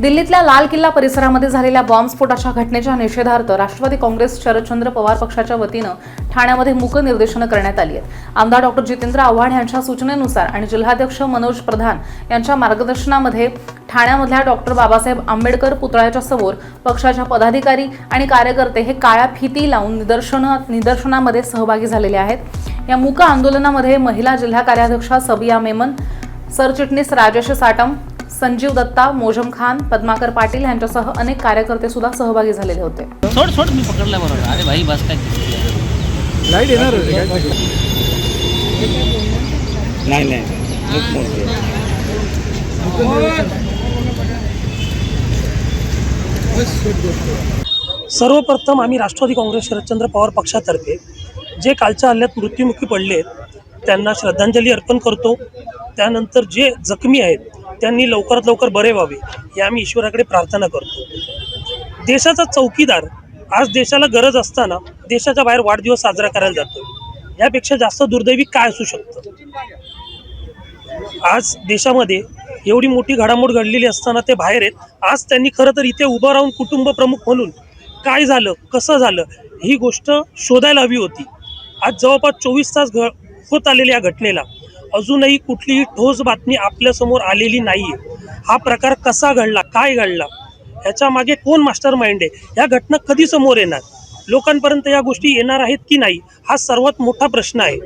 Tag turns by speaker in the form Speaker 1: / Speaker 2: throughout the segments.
Speaker 1: दिल्लीतल्या लाल किल्ला परिसरामध्ये झालेल्या बॉम्बस्फोटाच्या घटनेच्या निषेधार्थ राष्ट्रवादी काँग्रेस शरदचंद्र पवार पक्षाच्या वतीनं ठाण्यामध्ये मूक निर्देशनं करण्यात आली आहेत. आमदार डॉक्टर जितेंद्र आव्हाड यांच्या सूचनेनुसार आणि जिल्हाध्यक्ष मनोज प्रधान यांच्या मार्गदर्शनामध्ये ठाण्यामधल्या डॉक्टर बाबासाहेब आंबेडकर पुतळ्याच्या समोर पक्षाच्या पदाधिकारी आणि कार्यकर्ते हे काळ्या फिती लावून निदर्शनं निदर्शनामध्ये सहभागी झालेले आहेत. या मूक आंदोलनामध्ये महिला जिल्हा कार्याध्यक्षा सबिया मेमन सरचिटणीस राजेश साटम संजीव दत्ता मोजम खान पद्माकर पाटील यांच्यासह अनेक कार्यकर्ते सुद्धा सहभागी झालेले होते.
Speaker 2: सोड सोड मी पकडला बरोबर. अरे भाई बस काय
Speaker 3: लाइट येणार
Speaker 4: नाही नाही.
Speaker 5: सर्वप्रथम आम्ही राष्ट्रवादी काँग्रेस शरदचंद्र पवार पक्षातर्फे जे कालच्या हल्ल्यात मृत्युमुखी पडले त्यांना श्रद्धांजली अर्पण करतो. त्यानंतर जे जखमी आहेत त्यांनी लवकरात लवकर बरे व्हावे हे आम्ही ईश्वराकडे प्रार्थना करतो. देशाचा चौकीदार आज देशाला गरज असताना देशाच्या बाहेर वाढदिवस साजरा करायला जातो. यापेक्षा जास्त दुर्दैवी काय असू शकतं? आज देशामध्ये एवढी मोठी घडामोड घडलेली असताना ते बाहेर आहेत. आज त्यांनी खरं तर इथे उभं राहून कुटुंब प्रमुख म्हणून काय झालं कसं झालं ही गोष्ट शोधायला हवी होती. आज जवळपास चोवीस तास घ होत आलेल्या या घटनेला अजूनही कुठलीही ठोस बातमी आपल्यासमोर आलेली नाही आहे हा प्रकार कसा घडला काय घडला ह्याच्या मागे कोण मास्टर माइंड आहे? या घटना कधी समोर येणार? लोकांपर्यंत या गोष्टी येणार आहेत की नाही हा सर्वात मोठा प्रश्न आहे.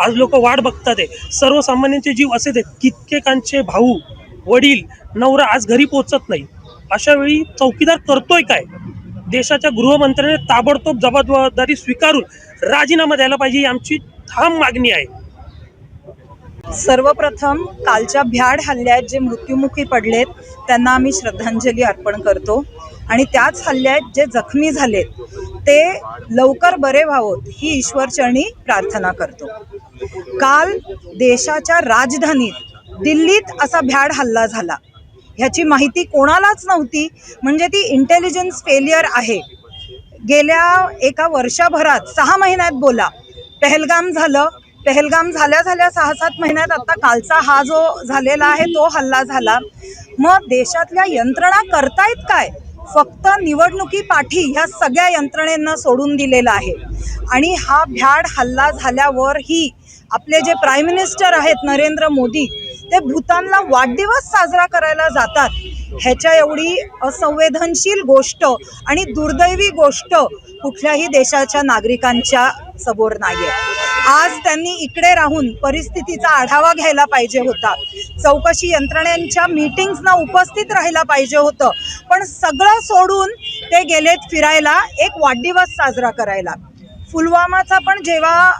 Speaker 5: आज लोक वाट बघतात आहे. सर्वसामान्यांचे जीव असे ते कित्येकांचे भाऊ वडील नवरा आज घरी पोहोचत नाही. अशा वेळी चौकीदार करतोय काय? देशाच्या गृहमंत्र्याने ताबडतोब जबाबदारी स्वीकारून राजीनामा द्यायला पाहिजे ही आमची ठाम मागणी आहे.
Speaker 6: सर्वप्रथम कालच्या भ्याड हल्ल्यात जे मृत्युमुखी पडलेत त्यांना आम्ही श्रद्धांजली अर्पण करतो. आणि त्याच हल्ल्यात जे जखमी झालेत ते लवकर बरे व्हावोत ही ईश्वरचरणी प्रार्थना करतो. काल देशाच्या राजधानीत दिल्लीत असा भ्याड हल्ला झाला. ह्याची माहिती कोणालाच नव्हती म्हणजे ती इंटेलिजन्स फेलियर आहे. गेल्या एका वर्षभरात सहा महिन्यात बोला पहलगाम झालं पहलगाम झाल्या झाल्या सहा सात महिन्यात आता कालचा हा जो झालेला आहे तो हल्ला झाला. मग देशातल्या यंत्रणा करतायत काय? फक्त निवडणुकीपाठी ह्या सगळ्या यंत्रणेंना सोडून दिलेला आहे. आणि हा भ्याड हल्ला झाल्यावरही आपले जे प्राईम मिनिस्टर आहेत नरेंद्र मोदी ते भूतानला वाढदिवस साजरा करायला जातात. ह्याच्या एवढी असंवेदनशील गोष्ट आणि दुर्दैवी गोष्ट कुठल्याही देशाच्या नागरिकांच्या समोर नाही आहे आज त्यांनी इकडे राहून परिस्थितीचा आढावा घ्यायला पाहिजे होता. चौकशी यंत्रणेच्या मीटिंग्सना उपस्थित राहायला पाहिजे होतं. पण सगळं सोडून ते गेलेत फिरायला एक वाढदिवस साजरा करायला. पुलवामाचा पण जेव्हा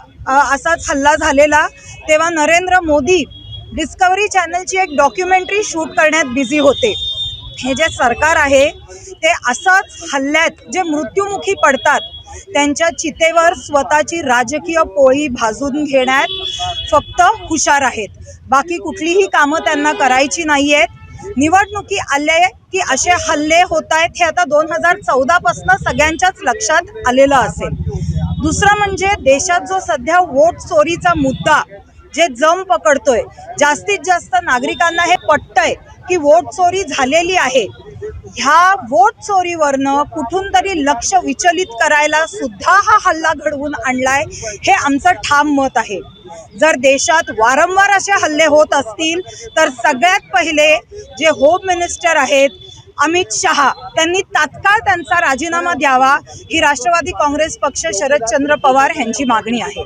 Speaker 6: असाच हल्ला झालेला तेव्हा नरेंद्र मोदी डिस्कवरी चॅनलची एक डॉक्युमेंटरी शूट करण्यात बिझी होते. हे जे सरकार आहे ते असंच हल्ल्यात जे मृत्युमुखी पडतात त्यांच्या चितेवर स्वतःची राजकीय पोळी भाजून घेण्यात फक्त हुशार आहेत. बाकी कुठलीही कामं त्यांना करायची नाही आहेत निवडणुकी आले की असे हल्ले होत आहेत हे आता दोन हजार चौदापासनं सगळ्यांच्याच लक्षात आलेलं असेल. दुसरं म्हणजे देशात जो सध्या वोट चोरीचा मुद्दा जे जम पकडतोय जास्तीत जास्त नागरिकांना हे पटतंय की वोट चोरी झालेली आहे. ह्या वोट चोरीवरनं कुठून तरी लक्ष विचलित करायला सुद्धा हा हल्ला घडवून आणलाय हे आमचं ठाम मत आहे. जर देशात वारंवार असे हल्ले होत असतील तर सगळ्यात पहिले जे होम मिनिस्टर आहेत अमित शहा त्यांनी तात्काळ त्यांचा राजीनामा द्यावा ही राष्ट्रवादी काँग्रेस पक्ष शरदचंद्र पवार यांची मागणी आहे.